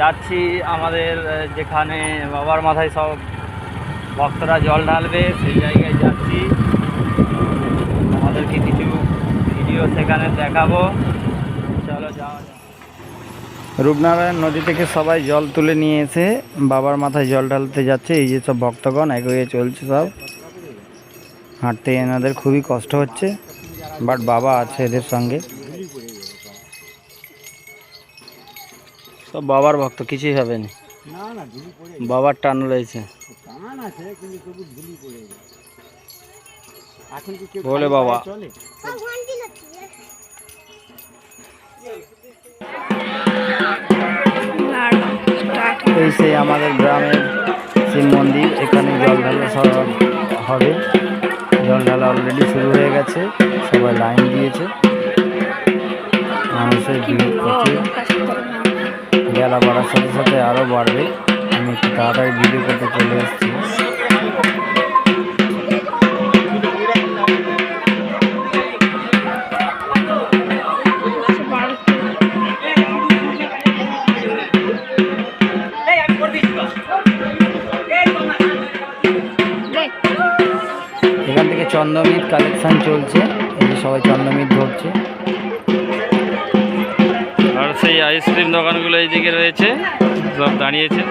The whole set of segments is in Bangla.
যাচ্ছি আমাদের যেখানে বাবার মাথায় সব ভক্তরা জল ঢালবে, সেই জায়গায় যাচ্ছি। আমাদেরকে কিছু ভিডিও সেখানে দেখাবো। চলো যাওয়া রূপনারায়ণ নদী থেকে সবাই জল তুলে নিয়ে এসে বাবার মাথায় জল ঢালতে যাচ্ছে, এই যে সব ভক্তগণ এগিয়ে চলছে সব। হাঁটতে এনাদের খুবই কষ্ট হচ্ছে বাট বাবা আছে এদের সঙ্গে। সব বাবার ভক্ত কিছুই হবে না বাবার টান রয়েছে। বলে বাবা। এই সেই আমাদের গ্রামের শিব মন্দির এখানে জল ঢালা সব হবে। জল ঢালা অলরেডি শুরু হয়ে গেছে সবাই লাইন দিয়েছে। মানুষের ভিড় বেলা বাড়ার সাথে সাথে আরও বাড়বে। আমি একটু তাড়াতাড়ি ভিডিও করতে চলে এসেছি এখান থেকে চন্দ্রমিত কালেকশন চলছে। এই সবাই চন্দ্রমিত ধরছে। আইসক্রিম দোকানগুলো এইদিকে রয়েছে, সব দাঁড়িয়েছে।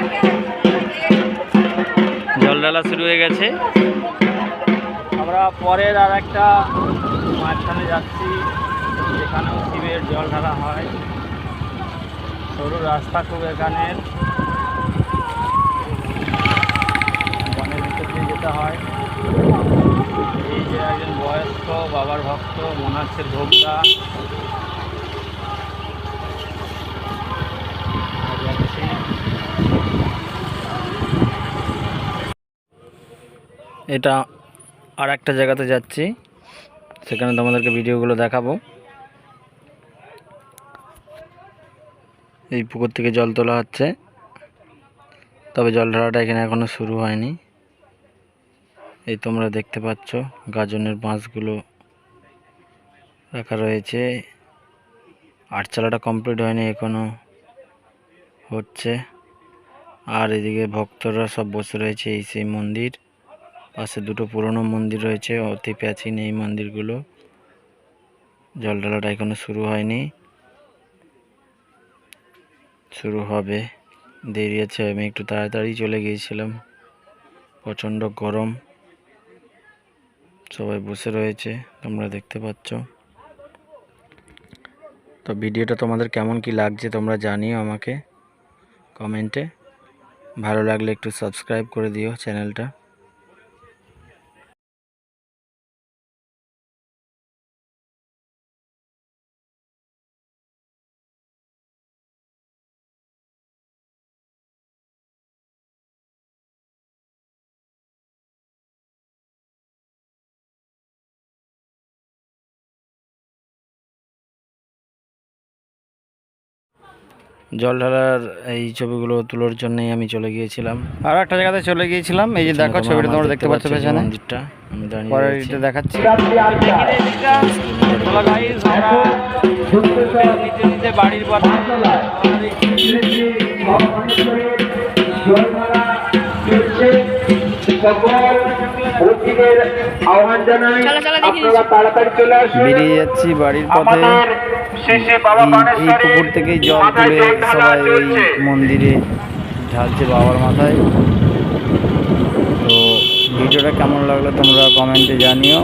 জল ঢালা শুরু হয়ে গেছে। আমরা পরের আর একটা মাঝখানে যাচ্ছি, যেখানেও শিবের জল ঢালা হয়। সরু রাস্তা খুব এখানের বনের ভিতর দিয়ে যেতে হয়। এই যে একজন বয়স্ক বাবার ভক্ত, মনে হচ্ছে ভোগদা এটা আর একটা জায়গাতে যাচ্ছি। সেখানে তোমাদেরকে ভিডিওগুলো দেখাবো। এই পুকুর থেকে জল তোলা হচ্ছে। তবে জল ঢালাটা এখানে এখনও শুরু হয়নি। এই তোমরা দেখতে পাচ্ছ, গাজনের বাঁশগুলো রাখা রয়েছে। আটচালাটা কমপ্লিট হয়নি, এখনও হচ্ছে। আর এদিকে ভক্তরা সব বসে রয়েছে, এই সেই মন্দির। পাশে দুটো পুরনো মন্দির রয়েছে, অতি প্রাচীন এই মন্দিরগুলো। জল ঢালাটা এখনও শুরু হয়নি। শুরু হবে। দেরি আছে, আমি একটু তাড়াতাড়ি চলে গিয়েছিলাম। প্রচণ্ড গরম। সবাই বসে রয়েছে, তোমরা দেখতে পাচ্ছ। তো ভিডিওটা তোমাদের কেমন কি লাগছে তোমরা জানিও আমাকে। কমেন্টে। ভালো লাগলে একটু সাবস্ক্রাইব করে দিও চ্যানেলটা। জল ঢালার এই ছবিগুলো তোলার জন্যই আমি চলে গিয়েছিলাম। আর একটা জায়গাতে চলে গিয়েছিলাম। এই যে দেখো ছবিটা তোমরা দেখতে পাচ্ছ পেছনে। মন্দিরটা। আমি দাঁড়িয়ে রয়েছি। এটা দেখাচ্ছি। বাড়ির আহ্বান জানাই। আপনারা চলে আসুন। বেরিয়ে যাচ্ছি বাড়ির পথে। এই- পুকুর থেকেই জল তুলে সবাই ওই মন্দিরে ঢালছে বাবার মাথায়। তো ভিডিওটা কেমন লাগল তোমরা কমেন্টে জানিও।